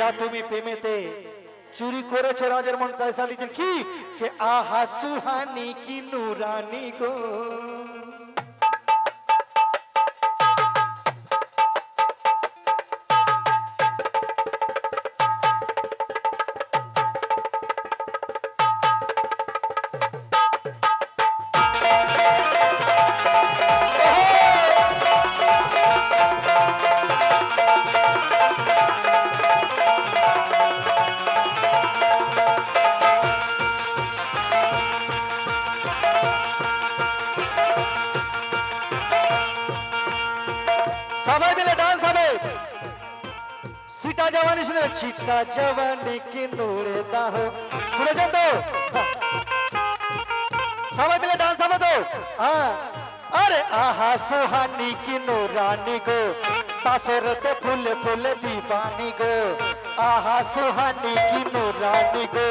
প্রিয়া তুমি প্রেমেতে চুরি করেছে রাজের মন চাইসা লিখেন কি? কে আহা সুহানি কি নুরানি গো। সবাই মিলে ডান্স হবে। সিটা জওয়ানি শুনে ছিটা জওয়ানি কি নুরে দাহ। শুনেছেন তো? সবাই মিলে ডান্স হবে তো? হ্যাঁ। আরে আহা, সুহানি কি নুরানি গো। বাসরতে ফুল ফুল দীপানি গো। আহা, সুহানি কি নুরানি গো।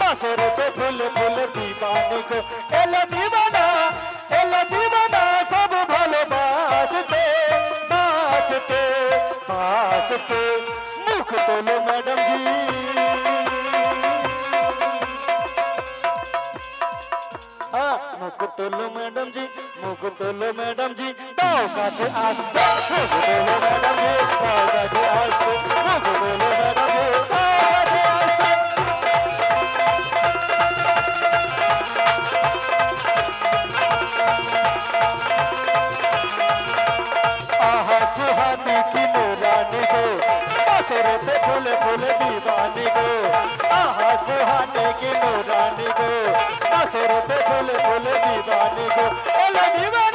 বাসরতে ফুল ফুল দীপানি গো। এলো দিবানা মুখ তোলো ম্যাডাম জি দাও কাছে আসতে মুখ তোলো ম্যাডাম জি দাও কাছে আসতে মুখ তোলো ম্যাডাম জি দাও কাছে আসতে আহা সুহানি কি নুরানি গো বাসরতে ফুলে ফুলে দিবানি গো আহা সুহানি কি নুরানি গো বাসরতে ফুলে ফুলে দিবানি গো এলো দিবানা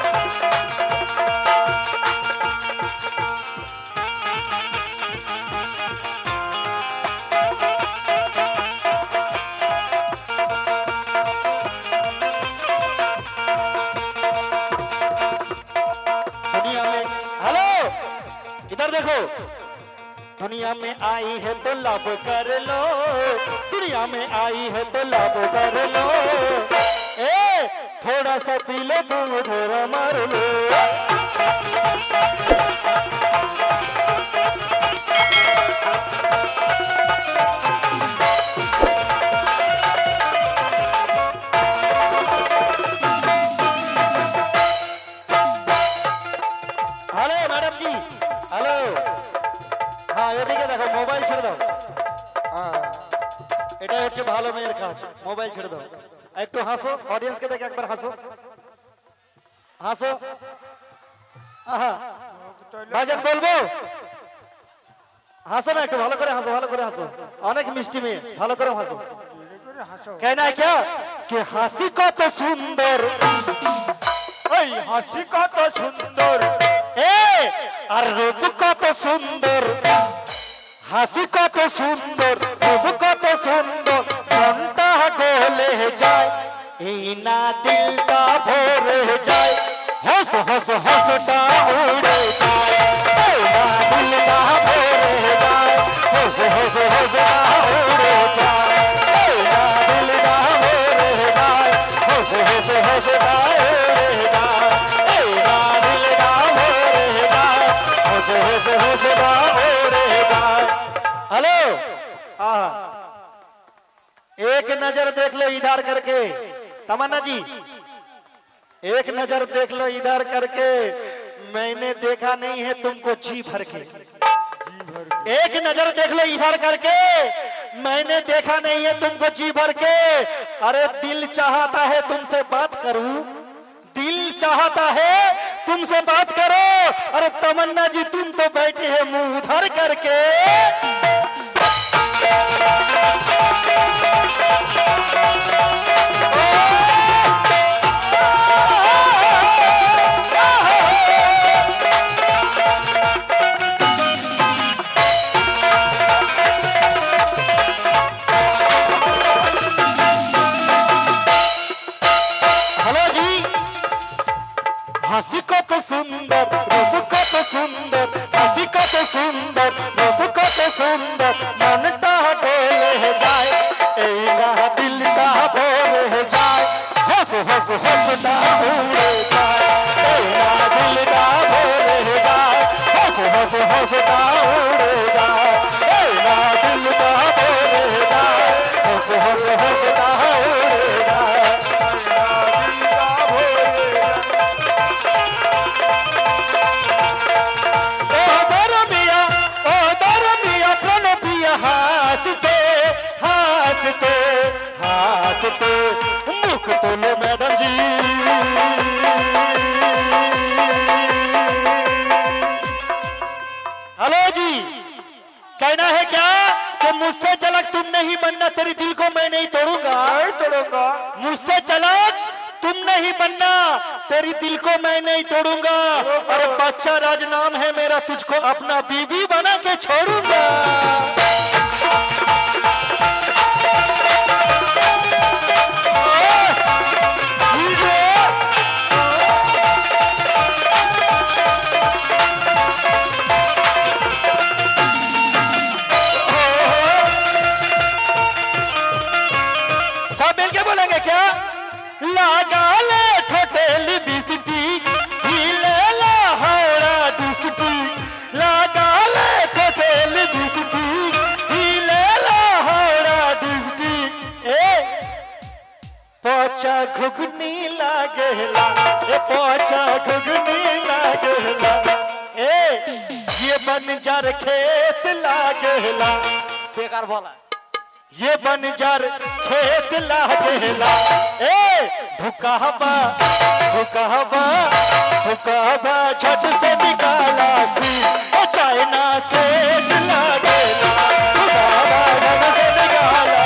आई है तो लाभ कर लो। दुनिया में आई है तो लाभ कर लो। ए, थोड़ा सा पी लो तुम थोड़ा मार लो। মোবাইল ছেড়ে দাও। একটু হাসো অডিয়েন্স কে দেখে একবার হাসো। হাসো। ভাইজান বলব? হাসো না একটু ভালো করে হাসো ভালো করে হাসো। অনেক মিষ্টি মেয়ে ভালো করে হাসো। কেন কে? কে হাসি কত সুন্দর। ওই হাসি কত সুন্দর। এ আর রূপ কত সুন্দর। হাসি কত সুন্দর রূপ কত সুন্দর। মনটা गले जाए इना दिल का भोर जाए। हस हस हंसता जाए। इना दिल का भोर जाए। जाए। इना दिल का भोर जाए। जाए। इना दिल का भोर जाए। जाए। हेलो। हाँ। एक नज़र देख लो इधर करके। तमन्ना जी, एक नज़र देख लो इधर करके। मैंने देखा नहीं है तुमको जी भर के। एक नज़र देख लो इधर करके। मैंने देखा नहीं है तुमको जी भर के। अरे दिल चाहता है तुमसे बात करूँ। दिल चाहता है तुमसे बात करो। अरे तमन्ना जी, तुम तो बैठे हैं मुँह उधर करके। হ্যালো যায়, এই না দিলটা ভরে যায়। হস হস হসটা উড়ে যায় ও দরমিয়া ও দরমিয়া প্রণবিয়া হাসতে হাসতে হাসতে, মুখ তোলো बनना तेरी दिल को मैं नहीं तोड़ूँगा। नहीं तोड़ूँगा। मुझसे चलक तुम नहीं बनना। तेरी दिल को मैं नहीं तोड़ूँगा। और बच्चा राज नाम है मेरा तुझको अपना बीबी बना के छोड़ूँगा। লাগালে ঠোঁটেল বিষ্টি হিলে লাহরা দৃষ্টি লাগালে ঠোঁটেল বিষ্টি হিলে লাহরা দৃষ্টি এ পচা ঘুগনি লাগেলা এ পচা ঘুগনি লাগেলা এ ये बन जार खेत लागेला बेकार बोला ये बंजर खेत लागेला ए भुकाबा भुकाबा भुकाबा झट से निकाला सी। ओ चाइना से लागेला भुकाबा झट से निकाला।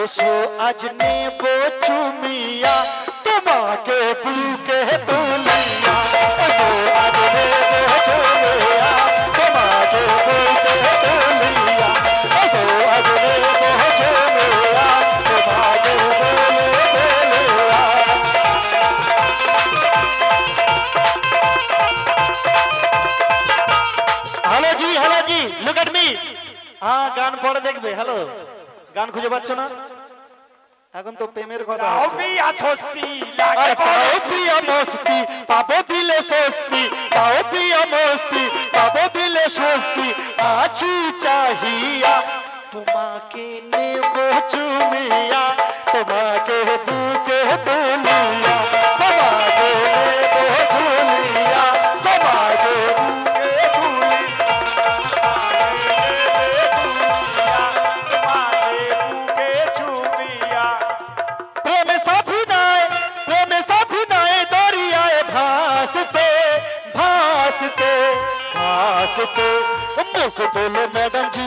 এসো আজ নেব চুমিয়া, তোমাকে বুকে তুলিয়া। Hello ji hello ji look at me হ্যাঁ গান পরে দেখবে, হ্যালো। গান খুঁজে পাচ্ছ না? এখন তো প্রেমের কথা তাও প্রিয় মস্তি পাবো দিলে স্বস্তি তাও প্রিয় মস্তি পাবো দিলে স্বস্তি আছি চাহিয়া তোমাকে নেব চুমিয়া তোমাকে তোলো ম্যাডাম জি।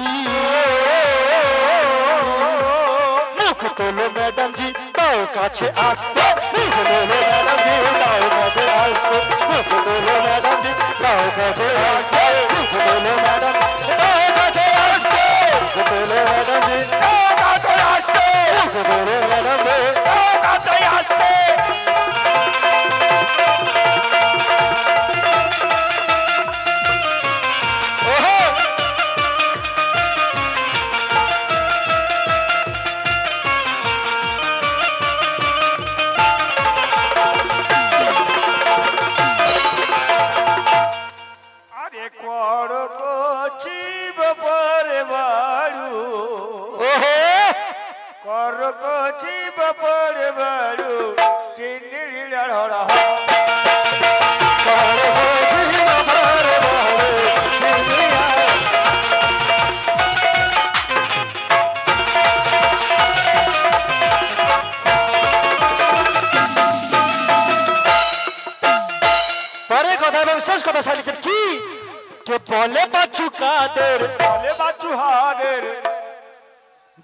মুখ তোলো ম্যাডাম জি তাও কাছে আসতে। মুখ তোলো ম্যাডাম জি তাও কাছে আসতে। মুখ তোলো ম্যাডাম জি তাও কাছে আসতে। মুখ তোলো ম্যাডাম তাও কাছে আসতে। মুখ তোলো ম্যাডাম জি তাও কাছে আসতে। মুখ বলে ম্যাডাম রে ও কাছে আসতে। দুনিয়া পরে কথা এবং শেষ কথা শালিকের কি? কে বলে বাচ্চু কাদের? বলে বাচু হাদের।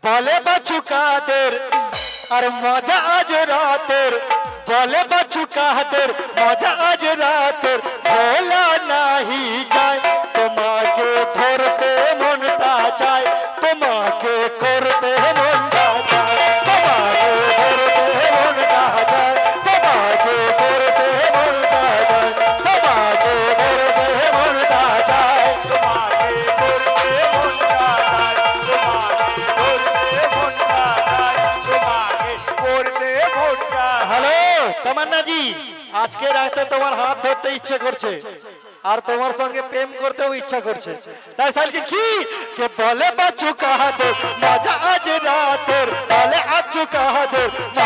বলে বাচ্চু কাদের আর মজা আজ রাতের বলে বাচ্চু কাদের মজা আজ রাতের ভোলা নাহি যায় তামান্না জি আজকে রাতে তোমার হাত ধরতে ইচ্ছে করছে। আর তোমার সঙ্গে প্রেম করতেও ইচ্ছা করছে। তাই সালকে কি? কে বলে বাচ্চু কাহাদের? মজা আজ রাতের বলে আচ্ছু কাহাদের? মজা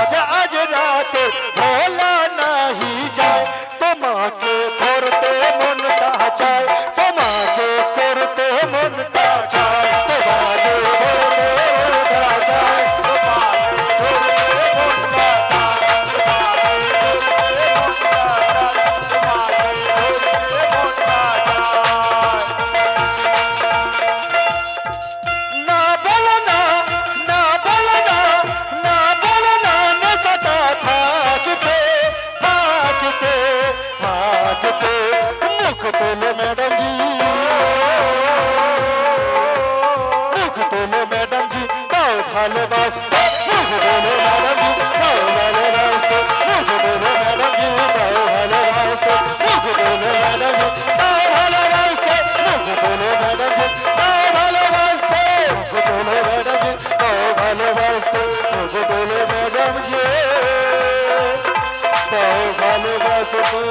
বলে ম্যাডাম যে তাও ভালোবাসতো তবু বলে ম্যাডাম যে তাও ভালোবাসতো